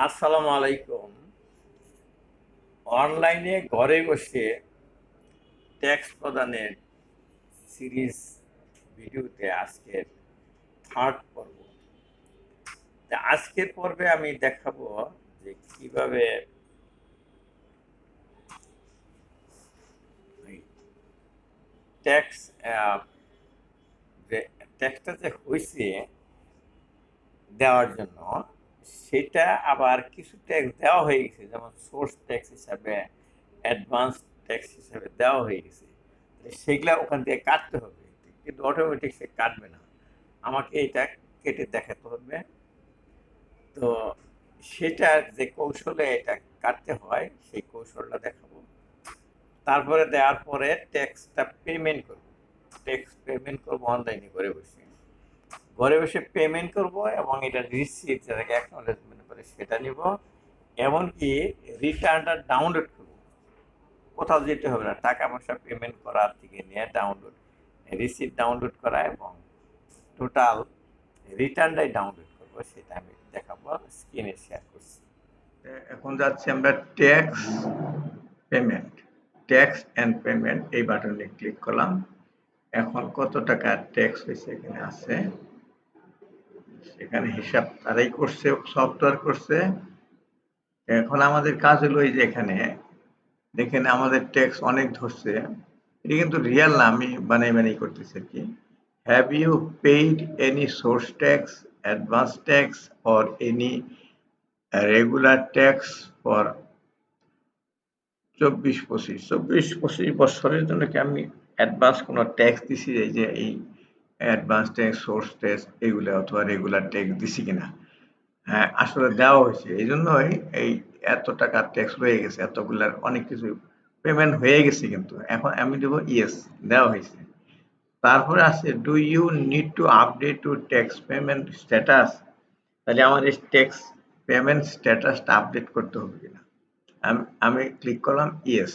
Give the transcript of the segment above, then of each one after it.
আসসালামু আলাইকুম। অনলাইনে ঘরে বসে ট্যাক্স প্রদানের সিরিজ ভিডিওতে আজকের থার্ড পর্ব। আজকের পর্বে আমি দেখাবো যে কীভাবে ট্যাক্স ট্যাক্সটা যে হয়েছে দেওয়ার জন্য সেটা আবার কিছু ট্যাক্স দেওয়া হয়ে গেছে, যেমন সোর্স ট্যাক্স হিসাবে অ্যাডভান্স ট্যাক্স হিসাবে দেওয়া হয়ে গেছে। সেগুলা ওখান থেকে কাটতে হবে। কিন্তু অটোমেটিক সে কাটবে না। আমাকে এটা কেটে দেখাতে হবে। তো সেটা যে কৌশলে এটা কাটতে হয়, সেই কৌশলটা দেখাবো। তারপরে দেওয়ার পরে ট্যাক্সটা পেমেন্ট করব। ট্যাক্স পেমেন্ট করব অনলাইনে করে বসে। ঘরে বসে পেমেন্ট করব এবং এটা রিসিপ্ট যেটাকে অ্যাকনোলেজমেন্ট করে সেটা নিব। এমনকি রিটার্নটা ডাউনলোড করব। কোথাও যেতে হবে না, টাকা পয়সা পেমেন্ট করার থেকে নিয়ে ডাউনলোড রিসিপ্ট ডাউনলোড করা এবং টোটাল রিটার্নটাই ডাউনলোড করব, সেটা আমি দেখাবো স্ক্রিনে শেয়ার করছি। এখন যাচ্ছি আমরা tax payment tax and payment এই বাটনে ক্লিক করলাম। এখন কত টাকা ট্যাক্স হয়েছে এখানে আছে? সেখানে হিসাব তারাই করছে সফটওয়্যার করছে। এখন আমাদের কাজ হলো এই যে এখানে, দেখেন আমাদের ট্যাক্স অনেক ধরছে। এটা কিন্তু রিয়েল না, আমি বানাই বানাই করতেছি আর কি। Have you paid any source tax advance tax or any regular tax for চব্বিশ পঁচিশ? চব্বিশ পঁচিশ বছরের জন্য কি আমি অ্যাডভান্স কোনো ট্যাক্স দিছি? এই যে এই অ্যাডভান্স ট্যাক্স সোর্স ট্যাক্স এগুলো অথবা রেগুলার ট্যাক্স দিছি কিনা। হ্যাঁ আসলে দেওয়া হয়েছে। এই জন্যই এই এত টাকা ট্যাক্স রয়ে গেছে, এতগুলার অনেক কিছু পেমেন্ট হয়ে গেছে কিন্তু। এখন আমি দেবো ইয়েস, দেওয়া হয়েছে। তারপরে আছে do you need to update to tax payment status তাহলে আমার এই ট্যাক্স পেমেন্ট স্ট্যাটাসটা আপডেট করতে হবে কিনা। আমি আমি ক্লিক করলাম ইয়েস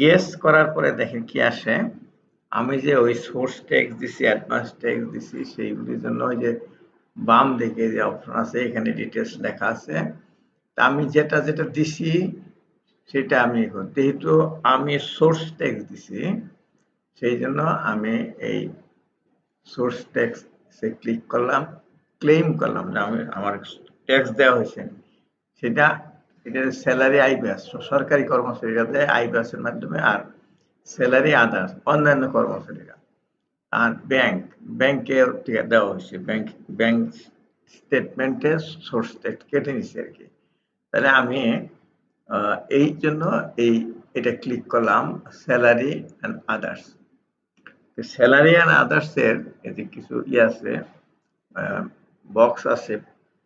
ইয়েস করার পরে দেখেন কি আসে। আমি যে ওই সোর্স ট্যাক্স দিছি অ্যাডভান্স ট্যাক্স দিছি, সেইগুলির জন্য ওই যে বাম দিকে যে অপশন আছে, এখানে ডিটেলস লেখা আছে। তা আমি যেটা যেটা দিছি, সেটা আমি যেহেতু আমি সোর্স ট্যাক্স দিছি, সেই জন্য আমি এই সোর্স ট্যাক্স সে ক্লিক করলাম ক্লেম করলাম যে আমি, আমার ট্যাক্স দেওয়া হয়েছে। সেটা এটা স্যালারি আইবিএস সরকারি কর্মচারীরা দেয় মাধ্যমে, আর স্যালারি আদার্স, অন্যান্য কর্মচারীরা। আর ব্যাংক ব্যাংকে থেকে দেওয়া হয়েছে। ব্যাংক ব্যাংক স্টেটমেন্টে সোর্স কেটে নিচ্ছে আর কি। তাহলে আমি এই জন্য এই, এটা ক্লিক করলাম, salary and others. Salary and আদার্সের এতে কিছু ইয়ে আছে বক্স আছে,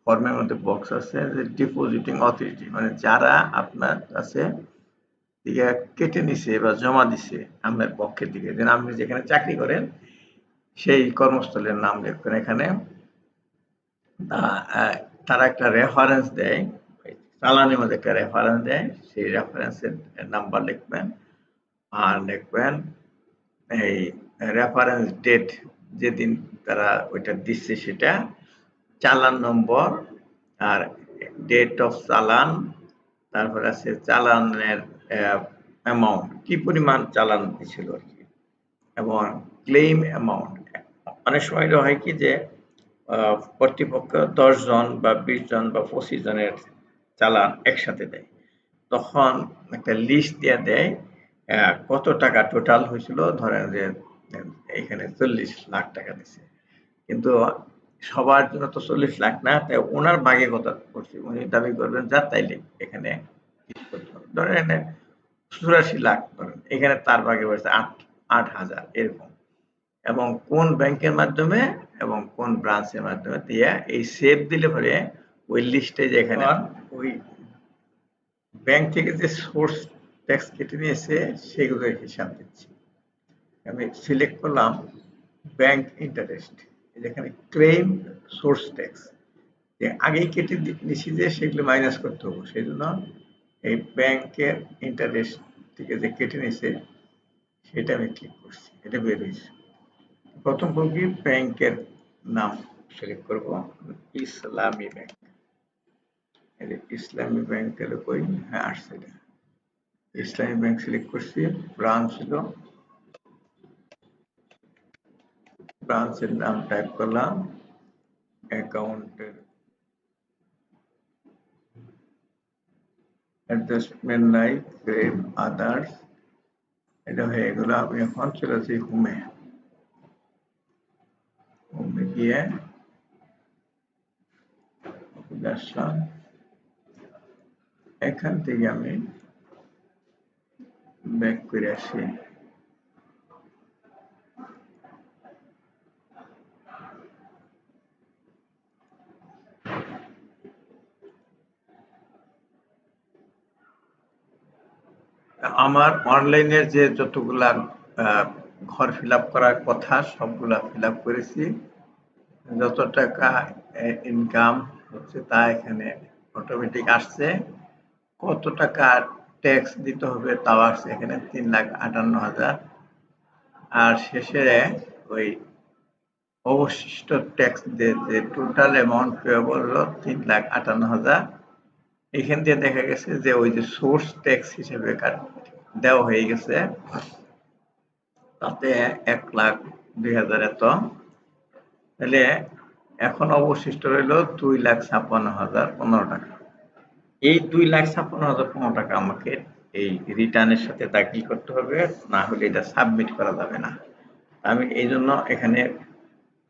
ফর্মের মধ্যে বক্স আছে, যে ডিপোজিটিং অথরিটি। মানে যারা আপনার কাছে দিকে কেটে নিছে বা জমা দিছে আপনার পক্ষের দিকে। যেন আপনি যেখানে চাকরি করেন, সেই কর্মস্থলের নাম লিখবেন এখানে তারা একটা রেফারেন্স দেয় চালানের মধ্যে একটা রেফারেন্স দেয়, সেই রেফারেন্সের নাম্বার লিখবেন আর লিখবেন এই রেফারেন্স ডেট যেদিন তারা ওইটা দিচ্ছে সেটা চালান নম্বর আর ডেট অফ চালান, তারপর আছে চালানের অ্যামাউন্ট কি পরিমাণ চালান দিছিল আর কি। এবং ক্লেম অ্যামাউন্ট অনেক সময় হয় কি যে কর্তৃপক্ষ দশ জন বা বিশ জন বা পঁচিশ জনের চালান একসাথে দেয়। তখন একটা লিস্ট দিয়ে দেয় কত টাকা টোটাল হয়েছিল, ধরেন যে, এখানে চল্লিশ লাখ টাকা দিছে। কিন্তু সবার জন্য তো চল্লিশ লাখ না, তাই ওনার ভাগে কথা করছে? উনি দাবি করবেন, যা তাইলে এখানে ধরেন চুরাশি লাখ ধরেন। এখানে তার ভাগে বলছে আট আট হাজার এরকম। এবং কোন ব্যাংকের মাধ্যমে এবং কোন ব্রাঞ্চের মাধ্যমে দিয়ে এই সেভ দিলে পরে ওই লিস্টে যেখানে ওই ব্যাংক থেকে যে সোর্স ট্যাক্স কেটে নিয়েছে সেগুলোর হিসাব দিচ্ছি। আমি সিলেক্ট করলাম ব্যাংক ইন্টারেস্ট যেখানে ক্লেম সোর্স ট্যাক্স আগেই কেটে নিছি যে সেগুলো মাইনাস করতে হবে সেই জন্য এই ব্যাংকের ইন্টারেস্ট থেকে যে কেটে নিছে সেটা আমি ক্লিক করছি, এটা বের হয়েছে। প্রথম কি ব্যাংকের নাম সিলেক্ট করব, ইসলামী ব্যাংক। ইসলামী ব্যাংক এর কই হ্যাঁ আসছে এটা। ইসলামী ব্যাংক সিলেক্ট করছি ব্রাঞ্চ ছিল ব্রাঞ্চের নাম টাইপ করলাম অ্যাকাউন্টের অ্যাডজাস্টমেন্ট নাই ফ্রেম আদার্স এটা হয়ে গেল, আমি এখন চলে আসি হোমে হোমে গিয়ে এখান থেকে আমি ব্যাক করে আসি। আমার অনলাইনের যে যতগুলা ঘর ফিল করার কথা, সবগুলা ফিল করেছি। যত টাকা ইনকাম হচ্ছে তা এখানে অটোমেটিক আসছে। কত টাকা ট্যাক্স দিতে হবে তাও আসছে এখানে তিন লাখ আটান্ন হাজার। আর শেষে ওই অবশিষ্ট ট্যাক্স দিয়ে যে টোটাল অ্যামাউন্ট পেয়েবল বলল তিন লাখ আটান্ন হাজার। এখান দিয়ে দেখা গেছে যে ওই যে সোর্স ট্যাক্স হিসেবে দেওয়া হয়ে গেছে। তাতে এক লাখ দুই হাজার এত। তাহলে এখন অবশিষ্ট রইল দুই লাখ ছাপ্পান্ন হাজার পনেরো টাকা। এই দুই লাখ ছাপ্পান্ন হাজার পনেরো টাকা আমাকে এই রিটার্নের সাথে দাখিল করতে হবে, না হলে এটা সাবমিট করা যাবে না। আমি এই জন্য এখানে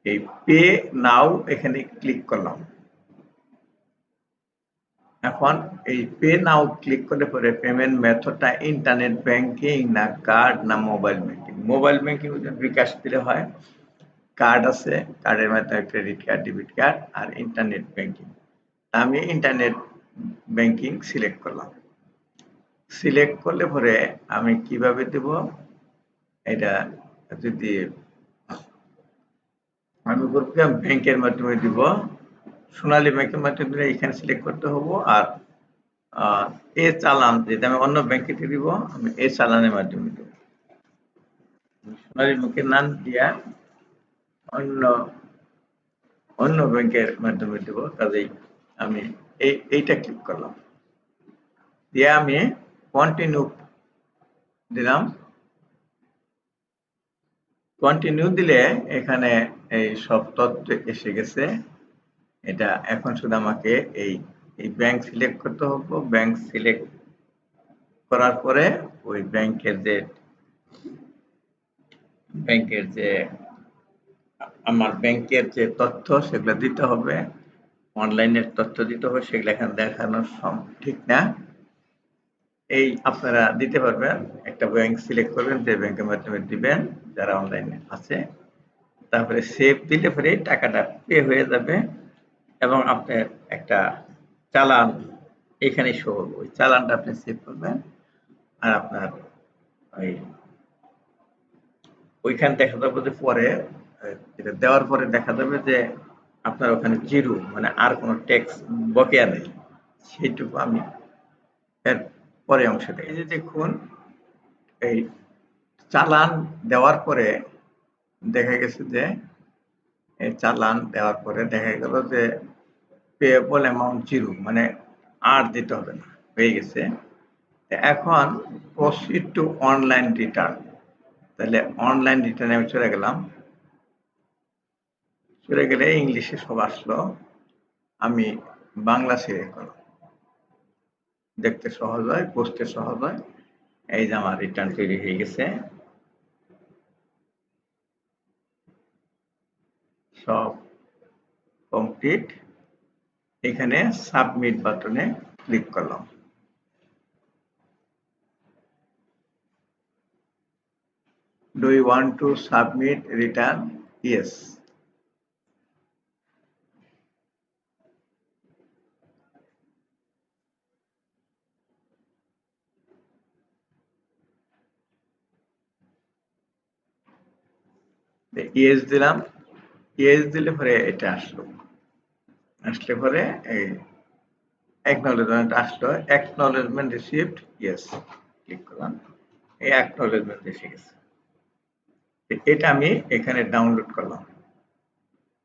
এই পে নাও এখানে ক্লিক করলাম। এখন এই পে নাও ক্লিক করলে পরে পেমেন্ট মেথডটা ইন্টারনেট ব্যাংকিং না কার্ড না mobile banking mobile banking bKash দিলে হয়। কার্ড আছে কার্ডের মাধ্যমে ক্রেডিট কার্ড ডেবিট কার্ড আর ইন্টারনেট ব্যাংকিং আমি ইন্টারনেট ব্যাংকিং সিলেক্ট করলাম। সিলেক্ট করলে পরে আমি কীভাবে দেব? এটা যদি আমি বলছিলাম ব্যাংকের মাধ্যমে দিব। সোনালী ব্যাংকের মাধ্যমে এখানে সিলেক্ট করতে হব। আর এ চালান যেটা আমি অন্য ব্যাংকে দিব, আমি এ চালানের মাধ্যমে দেব। সোনালী ব্যাংকের নাম দিয়া অন্য অন্য ব্যাংকের মাধ্যমে দেব। কাজেই আমি এই, এইটা ক্লিক করলাম। দিয়ে আমি কন্টিনিউ দিলাম। কন্টিনিউ দিলে এখানে এই সব তথ্য এসে গেছে। এটা এখন শুধু আমাকে এই এই ব্যাংক সিলেক্ট করতে হবে। ব্যাংক সিলেক্ট করার পরে ওই ব্যাংকের যে ব্যাংকের যে, আমার ব্যাংকের যে তথ্য সেগুলো দিতে হবে। অনলাইনের তথ্য দিতে হবে, সেগুলো এখানে দেখানো ঠিক না? এই আপনারা দিতে পারবেন, একটা ব্যাংক সিলেক্ট করবেন, যে ব্যাংকের মাধ্যমে দিবেন, যারা অনলাইনে আছে। তারপরে সেভ দিলে পরে টাকাটা পে হয়ে যাবে। এবং আপনার একটা চালান এখানে শো ওই চালানটা আপনি সেভ করবেন আর আপনার ওই ওইখান দেখা যাবে যে পরে এটা দেওয়ার পরে দেখা যাবে যে আপনার ওখানে জিরো মানে আর কোনো ট্যাক্স বকেয়া নেই। সেইটুকু আমি এর পরে অংশটা এই যে দেখুন, এই চালান দেওয়ার পরে দেখা গেছে যে, এই চালান দেওয়ার পরে দেখা গেল যে পেয়েবল অ্যামাউন্ট জিরো মানে আর দিতে হবে না, হয়ে গেছে। এখন প্রসিড টু অনলাইন রিটার্ন তাহলে অনলাইন রিটার্নে আমি চলে গেলাম। চলে গেলে ইংলিশে সব আসলো। আমি বাংলা সিলেক্ট করলাম। দেখতে সহজ হয়, বুঝতে সহজ হয়। এই যে আমার রিটার্ন তৈরি হয়ে গেছে। সব কমপ্লিট এখানে সাবমিট বাটনে ক্লিক করলাম। You want to submit return? Yes. Yes দিলাম। ইয়েস দিলে পরে এটা আসলো। আসলে পরে এই অ্যাকনোলেজমেন্ট আসলো। অ্যাকনোলেজমেন্ট রিসিভড ইয়েস ক্লিক করলাম। এই অ্যাকনোলেজমেন্ট এসে গেছে। এটা আমি এখানে ডাউনলোড করলাম।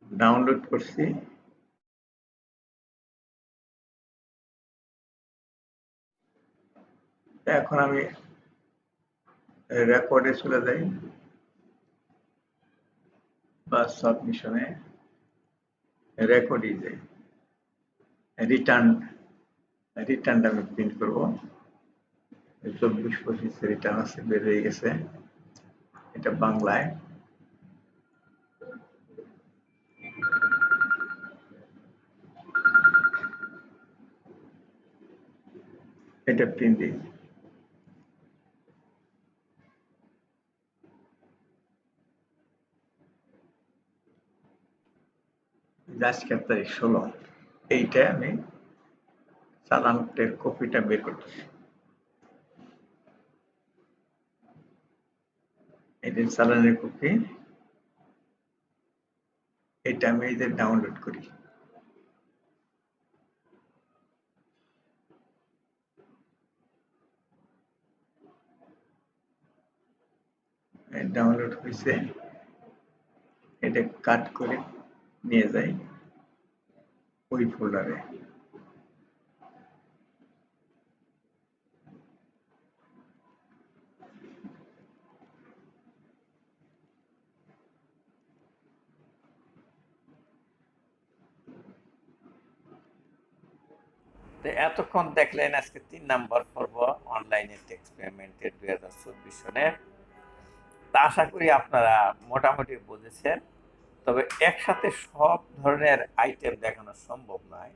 ডাউনলোড করছি। এখন আমি রেকর্ডে চলে যাই। বা সাবমিশনে রেকর্ডে যাই রিটার্ন রিটার্নটা আমি প্রিন্ট করব। চব্বিশ পঁচিশ রিটার্ন আছে, বের হয়ে গেছে। এটা বাংলায়। এটা প্রিন্ট দিই। আজকের তারিখ ষোলো। এইটা আমি চালানের কপিটা বের করতেছি। কপি, এটা আমি যে ডাউনলোড করি। ডাউনলোড হয়েছে এটা কাট করে নিয়ে যাই। ওই ফোল্ডারে এতক্ষণ দেখলেন আজকে তিন নাম্বার পর্ব অনলাইনে টেক্সট পেমেন্টের দুই হাজার চব্বিশ সনের। তা আশা করি আপনারা মোটামুটি বুঝেছেন। তবে একসাথে সব ধরনের আইটেম দেখানো সম্ভব নয়।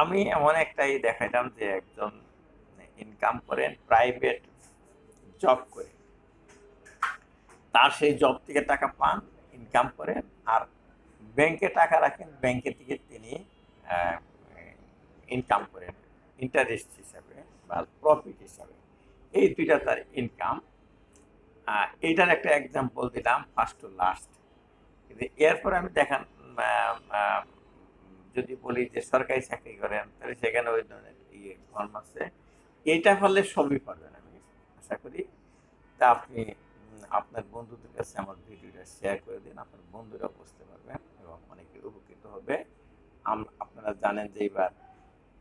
আমি এমন একটাই দেখাইলাম যে একজন ইনকাম করেন প্রাইভেট জব করে। তার সেই জব থেকে টাকা পান ইনকাম করেন আর ব্যাংকে টাকা রাখেন ব্যাংকে থেকে তিনি ইনকাম করেন। ইন্টারেস্ট হিসাবে বা প্রফিট হিসাবে। এই দুইটা তার ইনকাম এইটার একটা এক্সাম্পল দিলাম ফার্স্ট টু লাস্ট কিন্তু এরপরে আমি দেখান যদি বলি যে সরকারি চাকরি করেন, তাহলে সেখানে ওই ধরনের ইয়ে ফর্ম আছে। এইটা ফলে সবই পারবেন আমি, আশা করি। তা আপনি আপনার বন্ধুদের কাছে আমার ভিডিওটা শেয়ার করে দিন, আপনার বন্ধুরা বুঝতে পারবেন এবং অনেকে উপকৃত হবে। আপনারা জানেন যে এবার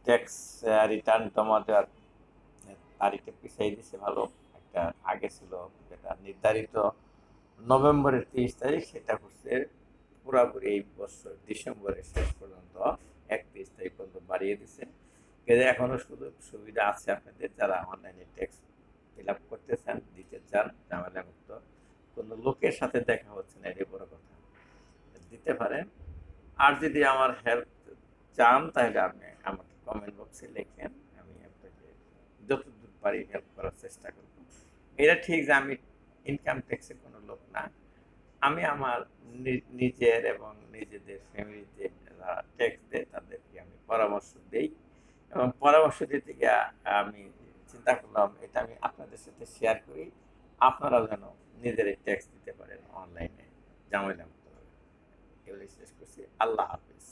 ট্যাক্স রিটার্ন জমা দেওয়ার তারিখটা পিছিয়ে দিছে ভালো। একটা আগে ছিল যেটা নির্ধারিত নভেম্বরের তিরিশ তারিখ সেটা হচ্ছে পুরোপুরি এই বছর ডিসেম্বরের শেষ পর্যন্ত একত্রিশ তারিখ পর্যন্ত বাড়িয়ে দিছে। কিন্তু এখনও শুধু সুবিধা আছে আপনাদের, যারা অনলাইনে ট্যাক্স ফিল আপ করতে চান দিতে চান, ঝামেলা মুক্ত, কোনো লোকের সাথে দেখা হচ্ছে না, এটাই বড় কথা। দিতে পারেন। আর যদি আমার হেল্প চান, তাহলে আপনি আমাকে কমেন্ট বক্সে লেখেন, আমি আপনাকে যতদূর পারি হেল্প করার চেষ্টা করব। এটা ঠিক যে আমি ইনকাম ট্যাক্সের কোনো লোক না। আমি আমার নিজের এবং নিজেদের ফ্যামিলিতে ট্যাক্স দেয় তাদেরকে আমি পরামর্শ দিই এবং পরামর্শ দিতে গিয়ে আমি চিন্তা করলাম, এটা আমি আপনাদের সাথে শেয়ার করি। আপনারা যেন নিজেরাই ট্যাক্স দিতে পারেন অনলাইনে জামাইলা মুক্ত এগুলি শেষ করছি। আল্লাহ হাফিজ।